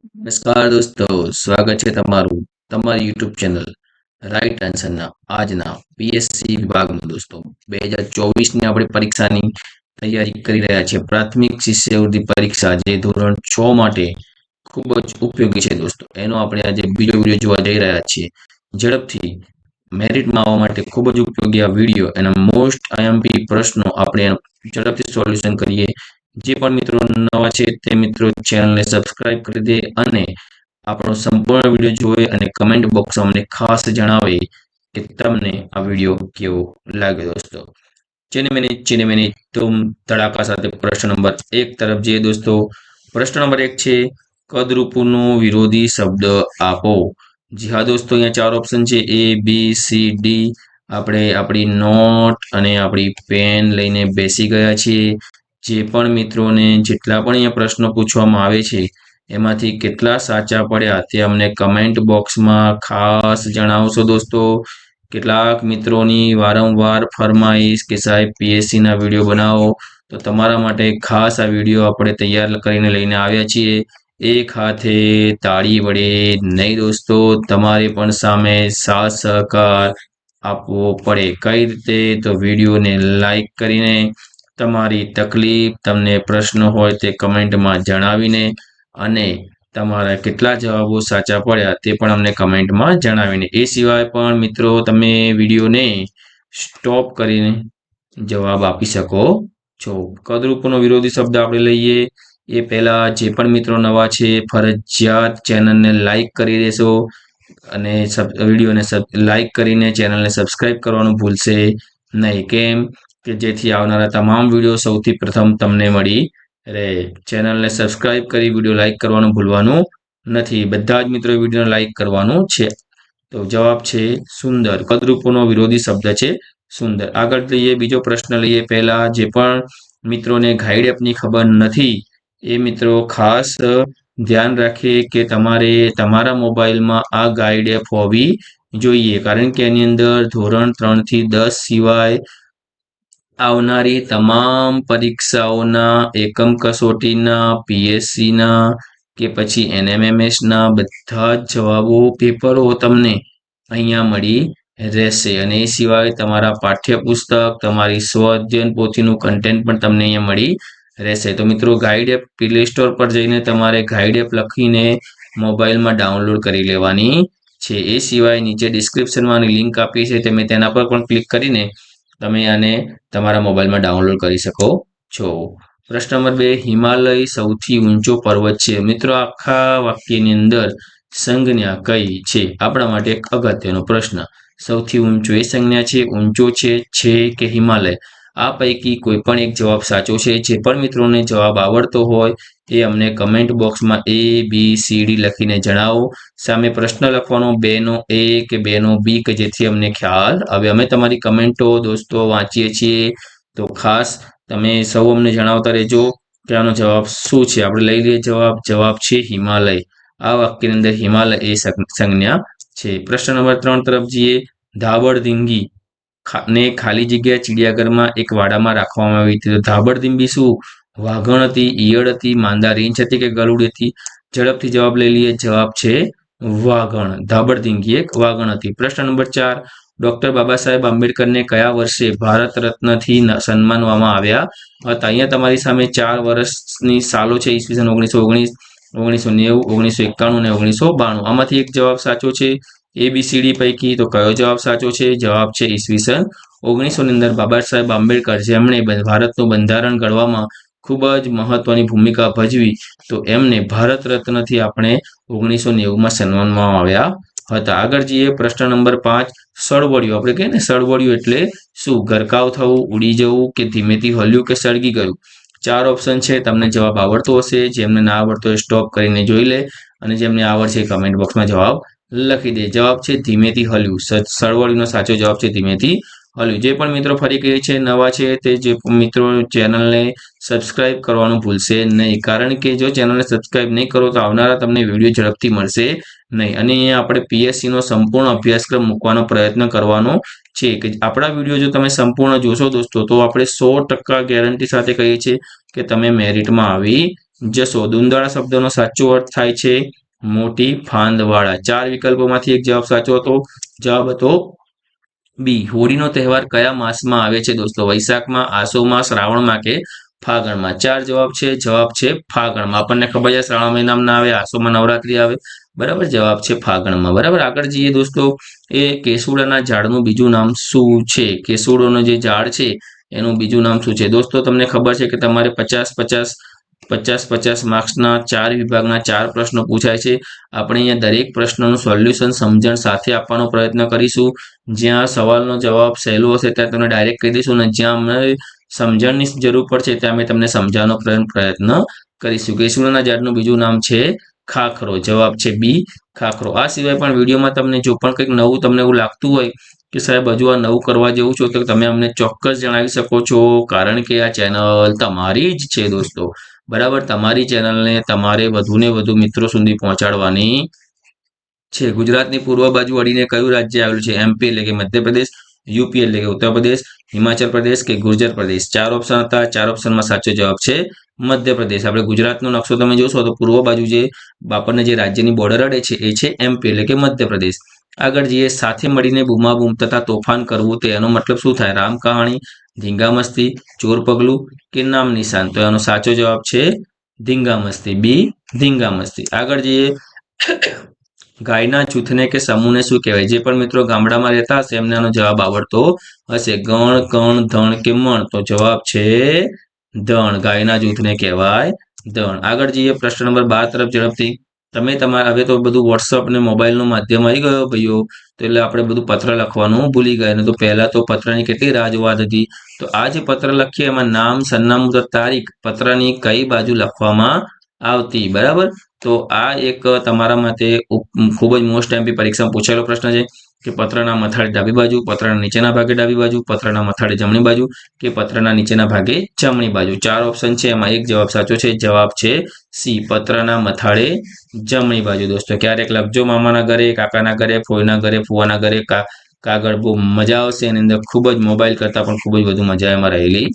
નમસ્કાર દોસ્તો, સ્વાગત છે તમારું, તમારી યુટ્યુબ ચેનલ રાઈટ આન્સરના આજના પીએસસી વિભાગમાં દોસ્તો. બે હજાર ચોવીસની આપણે પરીક્ષાની તૈયારી કરી રહ્યા છીએ. પ્રાથમિક શિષ્યવૃત્તિ પરીક્ષા જે ધોરણ છ માટે ખૂબ જ ઉપયોગી છે દોસ્તો. એનો આપણે આજે બીજો વીડિયો જોવા જઈ રહ્યા છીએ. ઝડપથી મેરિટમાં આવવા માટે ખૂબ જ ઉપયોગી આ વીડિયો એના મોસ્ટ આઈએમપી પ્રશ્નો આપણે ઝડપથી સોલ્યુશન કરીએ. જે પણ મિત્રો નવા છે તે મિત્રો ચેનલને સબસ્ક્રાઇબ કરી દે અને આપણો સંપૂર્ણ વીડિયો જોવે અને કમેન્ટ બોક્સમાં અમને ખાસ જણાવે કે તમને આ વીડિયો કેવો લાગે દોસ્તો. ચીને મિનિટ ચીને મિનિટ તુમ તડાકા સાથે પ્રશ્ન નંબર એક તરફ જઈએ દોસ્તો. પ્રશ્ન નંબર એક છે, કદરૂપનો વિરોધી શબ્દ આપો. જી હા દોસ્તો, અહીંયા ચાર ઓપ્શન છે એ બી સી ડી આપણે આપણી નોટ અને આપણી પેન લઈને બેસી ગયા છીએ. જે પણ મિત્રોને જેટલા પણ અહીંયા પ્રશ્નો પૂછવામાં આવે છે, એમાંથી કેટલા સાચા પડ્યા તે અમને કમેન્ટ બોક્સમાં ખાસ જણાવશો દોસ્તો. કેટલાક મિત્રોની વારંવાર ફરમાઈશ કે સાહેબ પીએસસીના વીડિયો બનાવો. તો તમારા માટે ખાસ આ વીડિયો આપણે તૈયાર કરીને લઈને આવ્યા છીએ. એક હાથે તાળી વડે નહીં દોસ્તો, તમારે પણ સામે સાથ સહકાર આપવો પડે. કઈ રીતે? તો વિડીયોને લાઈક કરીને તમારી તકલીફ, તમને પ્રશ્ન હોય તે કમેન્ટમાં જણાવીને અને તમારા કેટલા જવાબો સાચા પડ્યા તે પણ અમને કમેન્ટમાં જણાવીને. એ સિવાય પણ મિત્રો, તમે વિડીયોને સ્ટોપ કરીને જવાબ આપી શકો છો. કદરૂપનો વિરોધી શબ્દ આપણે લઈએ. એ પહેલાં જે પણ મિત્રો નવા છે, ફરજિયાત ચેનલને લાઇક કરી દેશો અને વિડીયોને લાઇક કરીને ચેનલને સબસ્ક્રાઈબ કરવાનું ભૂલશે નહીં. કેમ? કે જેથી આવનારા તમામ વીડિયો સૌથી પ્રથમ તમને મળી રહે. ચેનલને સબસ્ક્રાઇબ કરી વીડિયો લાઇક કરવાનું ભૂલવાનું નથી. બધા જ મિત્રો વિડીયોને લાઇક કરવાનું છે. તો જવાબ છે સુંદર. કદરૂપોનો વિરોધી શબ્દ છે સુંદર. આગળ લઈએ બીજો પ્રશ્ન લઈએ. પહેલા જે પણ મિત્રોને ગાઈડ એપની ખબર નથી, એ મિત્રો ખાસ ધ્યાન રાખીએ કે તમારે તમારા મોબાઈલમાં આ ગાઈડ એપ હોવી જોઈએ. કારણ કે એની અંદર ધોરણ ત્રણથી દસ સિવાય આવનારી તમામ પરીક્ષાઓના, એકમ કસોટીના, પીએસસીના કે પછી એનએમએમએસના બધા જ જવાબો, પેપરો તમને અહીંયા મળી રહેશે. અને એ સિવાય તમારા પાઠ્યપુસ્તક, તમારી સ્વ અધ્યયન પોથીનું કન્ટેન્ટ પણ તમને અહીંયા મળી રહેશે. તો મિત્રો ગાઈડ એપ પ્લે સ્ટોર પર જઈને તમારે ગાઈડ એપ લખીને મોબાઈલમાં ડાઉનલોડ કરી લેવાની છે. એ સિવાય નીચે ડિસ્ક્રિપ્શનમાં લિંક આપી છે તમે તેના પર પણ ક્લિક કરીને તમે આને તમારા મોબાઈલમાં ડાઉનલોડ કરી શકો છો. પ્રશ્ન નંબર બે, હિમાલય સૌથી ઊંચો પર્વત છે. મિત્રો, આખા વાક્યની અંદર સંજ્ઞા કઈ છે? આપણા માટે એક અગત્યનો પ્રશ્ન. સૌથી ઊંચો એ સંજ્ઞા છે, ઊંચો છે છે કે હિમાલય? આ પૈકી કોઈ પણ એક જવાબ સાચો છે. જે પણ મિત્રોને જવાબ આવડતો હોય એ અમને કમેન્ટ બોક્સમાં એ બી સી ડી લખીને જણાવો. સામે પ્રશ્ન લખવાનો, બેનો એ કે બેનો બી કે જેથી અમને ખ્યાલ હવે અમે તમારી કમેન્ટો દોસ્તો વાંચીએ છીએ. તો ખાસ તમે સૌ અમને જણાવતા રહેજો કે આનો જવાબ શું છે. આપણે લઈ લઈએ જવાબ. જવાબ છે હિમાલય. આ વાક્યની અંદર હિમાલય એ સંજ્ઞા છે. પ્રશ્ન નંબર ત્રણ તરફ જઈએ. ધાબળ ધીંગી. ને ખાલી જગ્યા ચિડિયાઘરમાં એક વાડામાં રાખવામાં આવી હતી. તો ધાબળ ધીંબી શું? વાઘણ હતી, ઈયળ હતી, માંદા રીંછ હતી કે ગલુડ હતી? ઝડપથી જવાબ લઈ લઈએ. જવાબ છે વાઘણ. ધાબળ ધીંગી એક વાઘણ હતી. પ્રશ્ન નંબર ચાર. ડોક્ટર બાબા સાહેબ આંબેડકરને કયા વર્ષે ભારત રત્નથી સન્માનવામાં આવ્યા હતા? અહીંયા તમારી સામે ચાર વર્ષની સાલો છે. ઈસવીસન ઓગણીસો ઓગણીસ, ઓગણીસો નેવું, ઓગણીસો એકાણું અને ઓગણીસો બાણું. આમાંથી એક જવાબ સાચો છે. એબીસીડી પૈકી તો કયો જવાબ સાચો છે? જવાબ છે ઈસવીસન ઓગણીસોની અંદર બાબા સાહેબ આંબેડકર, જેમણે ભારતનું બંધારણ ઘડવામાં ખૂબ જ મહત્વની ભૂમિકા ભજવી, તો એમને ભારત રત્નથી આપણે ઓગણીસો નેવુંમાં સન્માનવામાં આવ્યા હતા. આગળ જઈએ, પ્રશ્ન નંબર પાંચ સળવડિયું આપણે કહીએ ને સળવડિયું એટલે શું? ગરકાવ થવું, ઉડી જવું કે ધીમેથી હલ્યું કે સળગી ગયું? ચાર ઓપ્શન છે, તમને જવાબ આવડતો હશે. જેમને ના આવડતો હોય સ્ટોપ કરીને જોઈ લે. અને જેમને આવડશે કમેન્ટ બોક્સમાં જવાબ લખી દે. જવાબ છે ધીમેથી હલ્યું સળવળીનો સાચો જવાબ છે ધીમેથી હલ્યું જે પણ મિત્રો ફરી કહે છે, નવા છે, તે જે મિત્રો ચેનલને સબસ્ક્રાઇબ કરવાનું ભૂલશે નહીં. કારણ કે જો ચેનલને સબસ્ક્રાઇબ નહીં કરો તો આવનારા તમને વીડિયો ઝડપથી મળશે નહીં. અને અહીંયા આપણે પીએસસીનો સંપૂર્ણ અભ્યાસક્રમ મૂકવાનો પ્રયત્ન કરવાનો છે કે આપણા વીડિયો જો તમે સંપૂર્ણ જોશો દોસ્તો, તો આપણે સો ટકા ગેરંટી સાથે કહીએ છીએ કે તમે મેરિટમાં આવી જશો. દુંદાળા શબ્દનો સાચો અર્થ થાય છે મોટી ફાંદવાળા. ચાર વિકલ્પોમાંથી એક જવાબ સાચો હતો. જવાબ હતો બી હોળીનો તહેવાર કયા માસમાં આવે છે દોસ્તો? વૈશાખમાં, આસોમાં, શ્રાવણમાં કે ફાગણમાં? ચાર જવાબ છે. જવાબ છે ફાગણમાં. આપણને ખબર છે શ્રાવણ મહિનામાં આવે, આસોમાં નવરાત્રી આવે. બરાબર? જવાબ છે ફાગણમાં. બરાબર? આગળ જઈએ દોસ્તો. એ કેસુડાના ઝાડનું બીજું નામ શું છે? કેસુડોનો જે ઝાડ છે, એનું બીજું નામ શું છે? દોસ્તો, તમને ખબર છે કે તમારે પચાસ પચાસ પચાસ પચાસ માર્ક્સના ચાર વિભાગના ચાર પ્રશ્નો પૂછાય છે. આપણે અહીંયા દરેક પ્રશ્નનું સોલ્યુશન સમજણ સાથે આપવાનો પ્રયત્ન કરીશું. જ્યાં સવાલનો જવાબ સહેલો હશે ત્યાં તમને ડાયરેક્ટ કહી દઈશું અને જ્યાં અમને સમજણની જરૂર પડશે ત્યાં અમે તમને સમજાવવાનો પ્રયત્ન કરીશું. કેસુડાના ઝાડનું બીજું નામ છે ખાખરો. જવાબ છે બી, ખાખરો. આ સિવાય પણ વિડીયોમાં તમને જો પણ કંઈક નવું તમને એવું લાગતું હોય કે સાહેબ હજુ આ નવું કરવા જેવું છો તો તમે અમને ચોક્કસ જણાવી શકો છો. કારણ કે આ ચેનલ તમારી જ છે દોસ્તો. બરાબર? તમારી ચેનલને તમારે વધુને વધુ મિત્રો સુધી પહોંચાડવાની છે. ગુજરાતની પૂર્વ બાજુ અડીને કયું રાજ્ય આવેલું છે? એમપી એટલે કે મધ્યપ્રદેશ યુપી એટલે કે ઉત્તર પ્રદેશ, હિમાચલ પ્રદેશ કે ગુર્જર પ્રદેશ? ચાર ઓપ્શન હતા. ચાર ઓપ્શનમાં સાચો જવાબ છે મધ્યપ્રદેશ. આપણે ગુજરાતનો નકશો તમે જોશો તો પૂર્વ બાજુ જે આપણને જે રાજ્યની બોર્ડર અડે છે, એ છે એમપી એટલે કે મધ્યપ્રદેશ. આગળ જઈએ. સાથે મળીને બૂમાબૂમ તથા તોફાન કરવું, તો એનો મતલબ શું થાય? રામ કહાણી ધીંગા મસ્તી ચોર પગલું કે નામ નિશાન તો એનો સાચો જવાબ છે ધીંગામસ્તી. બી, ધીંગામસ્તી. આગળ જઈએ. ગાયના જૂથને કે સમૂહને શું કહેવાય? જે પણ મિત્રો ગામડામાં રહેતા હશે, એમને આનો જવાબ આવડતો હશે. ગણ, કણ, ધણ કે મણ? તો જવાબ છે ધણ. ગાયના જૂથને કહેવાય ધણ. આગળ જઈએ પ્રશ્ન નંબર બાર તરફ ઝડપથી. તમે તમારા, હવે તો બધું વોટ્સઅપ ને મોબાઈલનું માધ્યમ આવી ગયો ભાઈઓ. તો એટલે આપણે બધું પત્ર લખવાનું ભૂલી ગયા. ને તો પહેલા તો પત્રની કેટલી રાહ જોવાત હતી. તો આ જે પત્ર લખીએ, એમાં નામ, સરનામું તો તારીખ પત્રની કઈ બાજુ લખવામાં આવતી? બરાબર? તો આ એક તમારા માટે ખૂબ જ મોસ્ટ એમપી પરીક્ષામાં પૂછાયેલો પ્રશ્ન છે. કે પત્રના મથાળે ડાબી બાજુ, પત્રના નીચેના ભાગે ડાબી બાજુ, પત્રના મથાળે જમણી બાજુ કે પત્રના નીચેના ભાગે જમણી બાજુ. ચાર ઓપ્શન છે, એમાં એક જવાબ સાચો છે, જવાબ છે સી, પત્રના મથાળે જમણી બાજુ. દોસ્તો, ક્યારેક લખજો મામાના ઘરે, કાકાના ઘરે, ફોઈના ઘરે, ફુવાના ઘરે કાગળ બહુ મજા આવશે, એની અંદર ખૂબ જ મોબાઈલ કરતાં પણ ખૂબ જ વધુ મજા એમાં રહેલી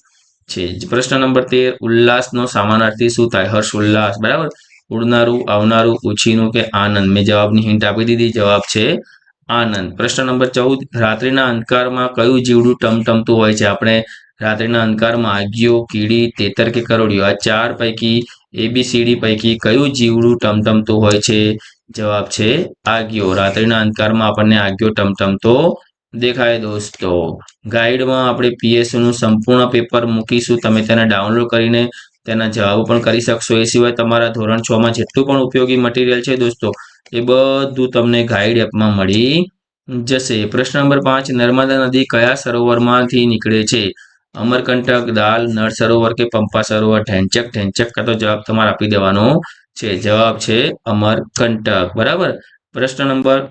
છે. પ્રશ્ન નંબર તેર, ઉલ્લાસનો સામાનાર્થી શું થાય? હર્ષ, ઉલ્લાસ. બરાબર? ઉડનારું, આવનારું, ઉછીનું કે આનંદ? મેં જવાબની હિન્ટ આપી દીધી. જવાબ છે આનંદ. પ્રશ્ન નંબર ચૌદ, રાત્રિના અંધકારમાં કયું જીવડું ટમટમતું હોય છે? આપણે રાત્રિના અંધકારમાં આગિયો કીડી, તેતર કે કરોડિયો આ ચાર પૈકી એબીસીડી પૈકી કયું જીવડું ટમટમતું હોય છે? જવાબ છે આગિયો રાત્રિના અંધકારમાં આપણને આગિયો ટમટમતો દેખાય દોસ્તો. ગાઈડમાં આપણે પીએસસીનું સંપૂર્ણ પેપર મૂકીશું. તમે તેને ડાઉનલોડ કરીને તેના જવાબો પણ કરી શકશો. એ સિવાય તમારા ધોરણ છ માં જેટલું પણ ઉપયોગી મટીરિયલ છે દોસ્તો એ બધું તમને ગાઈડ એપમાં મળી જશે. પ્રશ્ન નંબર પાંચ, નર્મદા નદી કયા સરોવરમાંથી નીકળે છે? અમરકંટક, દાલ, નળ સરોવર કે પંપા સરોવર? ઢેંચક ઢેંચક કા જવાબ તમારે આપી દેવાનો છે. જવાબ છે અમરકંટક. બરાબર? પ્રશ્ન નંબર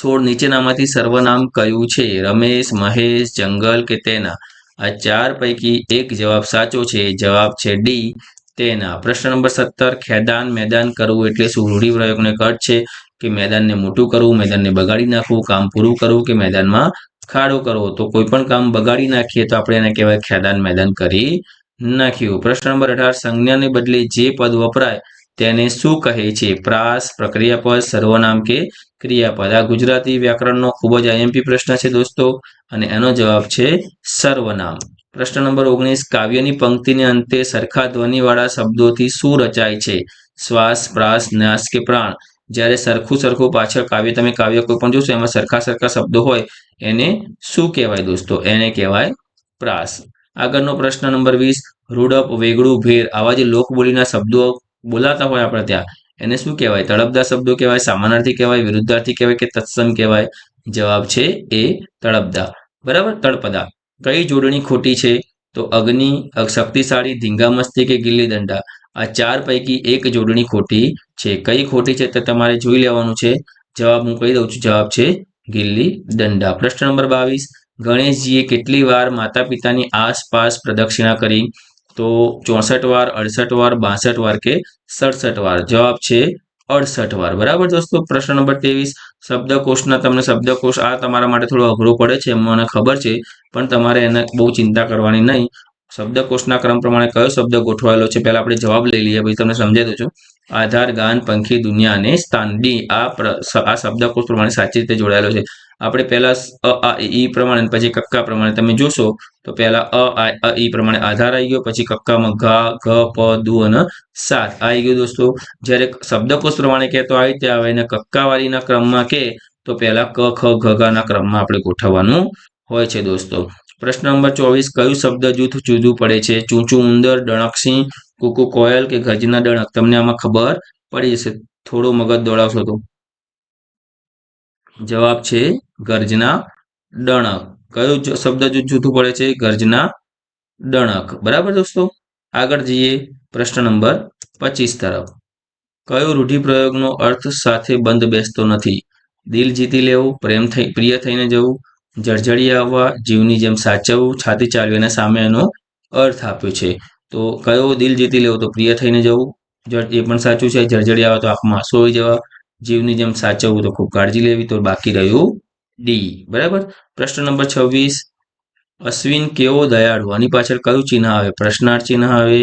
સોળ, નીચેનામાંથી સર્વનામ કયું છે? રમેશ, મહેશ, જંગલ કે તેના? આ ચાર પૈકી એક જવાબ સાચો છે. જવાબ છે ડી તેના પ્રશ્ન નંબર સત્તર, ખેદાન મેદાન કરવું એટલે શું રૂઢિપ્રયોગને અર્થ છે કે મેદાનને મોટું કરવું, મેદાનને બગાડી નાખવું, કામ પૂરું કરવું કે મેદાનમાં ખાડો કરવો? તો કોઈ પણ કામ બગાડી નાખીએ તો આપણે એને કહેવાય ખેદાન મેદાન કરી નાખ્યું. પ્રશ્ન નંબર અઢાર, સંજ્ઞાને બદલે જે પદ વપરાય તેને શું કહે છે? પ્રાસ, પ્રક્રિયાપદ, સર્વનામ કે ક્રિયાપદ? આ ગુજરાતી વ્યાકરણનો ખૂબ જ આઈએમપી પ્રશ્ન છે દોસ્તો અને એનો જવાબ છે સર્વનામ. પ્રશ્ન નંબર ઓગણીસ, કાવ્યની પંક્તિને અંતે સરખા ધ્વનિવાળા શબ્દોથી શું રચાય છે? શ્વાસ પ્રાસ નાશ કે પ્રાણ? જ્યારે સરખું સરખું પાછળ કાવ્ય, તમે કાવ્ય કોઈ પણ જોશો, એમાં સરખા સરખા શબ્દો હોય, એને શું કહેવાય દોસ્તો? એને કહેવાય પ્રાસ. આગળનો પ્રશ્ન નંબર વીસ, રૂડપ, વેગળું, ભેર, આવા જે લોકબોલીના શબ્દો બોલાતા હોય આપણે ત્યાં, એને શું કહેવાય? તળપદા શબ્દો કહેવાય સામાનાર્થી કહેવાય, વિરુદ્ધાર્થી કહેવાય કે તત્સમ કહેવાય? જવાબ છે એ તળપદા બરાબર? તળપદા કઈ જોડણી ખોટી છે? તો અગ્નિ શક્તિશાળી ધીંગામસ્તી કે ગિલ્લી દંડા? આ ચાર પૈકી એક જોડણી ખોટી છે. કઈ ખોટી છે તે તમારે જોઈ લેવાનું છે. જવાબ હું કહી દઉં છું. જવાબ છે ગિલ્લી દંડા. પ્રશ્ન નંબર બાવીસ. ગણેશજીએ કેટલી વાર માતા પિતાની આસપાસ પ્રદક્ષિણા કરી? તો ચોસઠ વાર, અડસઠ વાર, બાસઠ વાર કે સડસઠ વાર? જવાબ છે અડસઠ વાર. બરાબર દોસ્તો? પ્રશ્ન નંબર ત્રેવીસ. શબ્દકોશના તમને શબ્દકોશ આ તમારા માટે થોડો અઘરો પડે છે, મને ખબર છે, પણ તમારે એને બહુ ચિંતા કરવાની નહીં. શબ્દકોશના ક્રમ પ્રમાણે કયો શબ્દ ગોઠવાયેલો છે, પહેલા આપણે જવાબ લઈ લઈએ, પછી તમને સમજાવી દઉં છું. આધાર, ગાન, પંખી, દુનિયા અને સ્થાન. ડી આ આ શબ્દકોશ પ્રમાણે સાચી રીતે જોડાયેલો છે. આપણે પહેલા અ, આ ઈ પ્રમાણે પછી કક્કા પ્રમાણે. તમે જોશો તો પહેલા અ, આ ઈ પ્રમાણે આધાર આવી ગયો, પછી કક્કામાં ઘા, ઘ, પ, દુ અને સાત આવી ગયું દોસ્તો. જ્યારે શબ્દકોશ પ્રમાણે કે તો આવી રીતે આવે. અને કક્કાવાળીના ક્રમમાં કે તો પહેલા ક, ખ ઘાના ક્રમમાં આપણે ગોઠવવાનું હોય છે દોસ્તો. પ્રશ્ન નંબર ચોવીસ, કયું શબ્દ જૂથ જુદું પડે છે? ચૂંચું, ઉંદર ડણકસિંહ કુકુ, કોયલ કે ગજના ડણક તમને આમાં ખબર પડી જશે થોડો મગજ દોડાવશો તો. જવાબ છે ગર્જના ડણક કયો શબ્દ જૂથ પડે છે? ગર્જના ડણક બરાબર દોસ્તો? આગળ જઈએ પ્રશ્ન નંબર પચીસ તરફ. કયો રૂઢિપ્રયોગનો અર્થ સાથે બંધ બેસતો નથી? દિલ જીતી લેવું, પ્રેમ થઈ, પ્રિય થઈને જવું, જળજળી આવવા, જીવની જેમ સાચવવું, છાતી ચાલવી અને સામે એનો અર્થ આપ્યો છે. તો કયો દિલ જીતી લેવો તો પ્રિય થઈને જવું? એ પણ સાચું છે. જળજળી આવે તો આંખમાં આવી જવા. જીવની જેમ સાચવવું તો ખૂબ કાળજી લેવી તો બાકી રહ્યું ડી બરાબર? પ્રશ્ન નંબર છવ્વીસ. અશ્વિન કેવો દયાળુ? આની પાછળ કયું ચિહ્ન આવે? પ્રશ્નાર્થ ચિહ્ન આવે?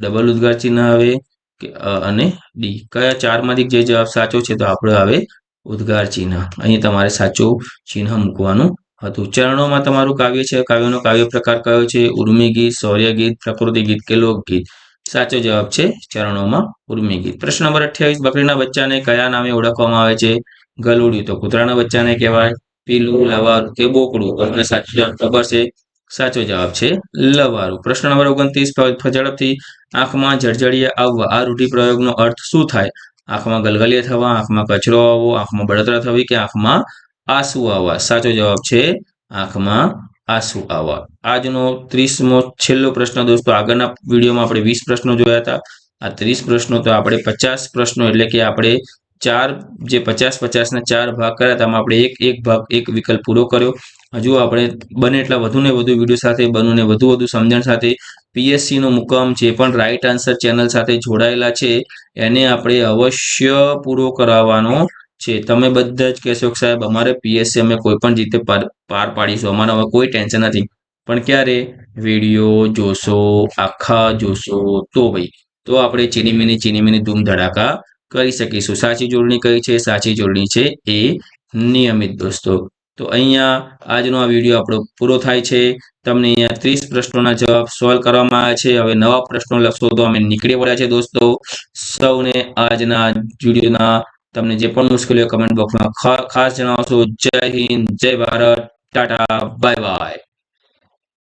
ડબલ ઉદ્ગાર ચિહ્ન આવે? કે અને ડી કયા ચારમાંથી જે જવાબ સાચો છે તો આપણો આવે ઉદ્ગાર ચિહ્ન. અહીં તમારે સાચું ચિહ્ન મૂકવાનું હતું. ચરણોમાં તમારું કાવ્ય છે. કાવ્યનો કાવ્ય પ્રકાર કયો છે? ઉર્મી ગીત, શૌર્ય ગીત, પ્રકૃતિ ગીત કે લોકગીત? સાચો જવાબ છે ચરણોમાં ઉર્મી ગીત પ્રશ્ન નંબર અઠ્યાવીસ, બકરીના બચ્ચાને કયા નામે ઓળખવામાં આવે છે? ગલુડિયું તો કૂતરાના બચ્ચાને કહેવાય, પીલું, લવારું કે બોકડું. અને સાચો જવાબ ખબર છે? સાચો જવાબ છે લવારું. પ્રશ્ન નંબર ઓગણત્રીસ ઝડપથી આંખમાં જળજળિયા આવવા. આ રૂઢિપ્રયોગનો અર્થ શું થાય? આંખમાં ગલગલિયા થવા, આંખમાં કચરો આવવો, આંખમાં બળતરા થવી કે આંખમાં આંસુ આવવા? સાચો જવાબ છે આંખમાં આંસુ આવવા આજનો ત્રીસમો છેલ્લો પ્રશ્ન દોસ્તો, આગળના વિડીયોમાં આપણે વીસ પ્રશ્નો જોયા હતા. આ ત્રીસ પ્રશ્નો તો આપણે પચાસ પ્રશ્નો એટલે કે આપણે ચાર, જે પચાસ પચાસના ચાર ભાગ કર્યા હતા આપણે એક એક ભાગ, એક વિકલ્પ પૂરો કર્યો. હજુ આપણે બને એટલા વધુ ને વધુ વીડિયો સાથે બનીને વધુ વધુ સમજણ સાથે પીએસસી નો મુકામ જે પણ રાઈટ આન્સર ચેનલ સાથે જોડાયેલા છે. એને આપણે અવશ્ય પૂરો કરાવવાનો છે. તમે બધા જ કહેશો કે સાહેબ, અમારે પીએસસી અમે કોઈ પણ રીતે પાર પાડીશું. અમારા હવે કોઈ ટેન્શન નથી. પણ ક્યારે? વીડિયો જોશો, આખા જોશો તો ભાઈ. તો આપણે ચીનીમીની ચીનીમીની ધૂમ ધડાકા કરી શકીશું. સાચી જોડણી કઈ છે? સાચી જોડણી છે એ નિયમિત દોસ્તો. તો અહીંયા આજનો આ વીડિયો આપણો પૂરો થાય છે. તમને અહીંયા ત્રીસ પ્રશ્નોના જવાબ સોલ્વ કરવામાં આવ્યા છે. હવે નવા પ્રશ્નો લખશો તો અમે નીકળી પડ્યા છે દોસ્તો. સૌને આજના વિડીયોના તમને જે પણ મુશ્કેલીઓ કમેન્ટ બોક્સમાં ખાસ જણાવશો. જય હિન્દ, જય ભારત, ટાટા બાય બાય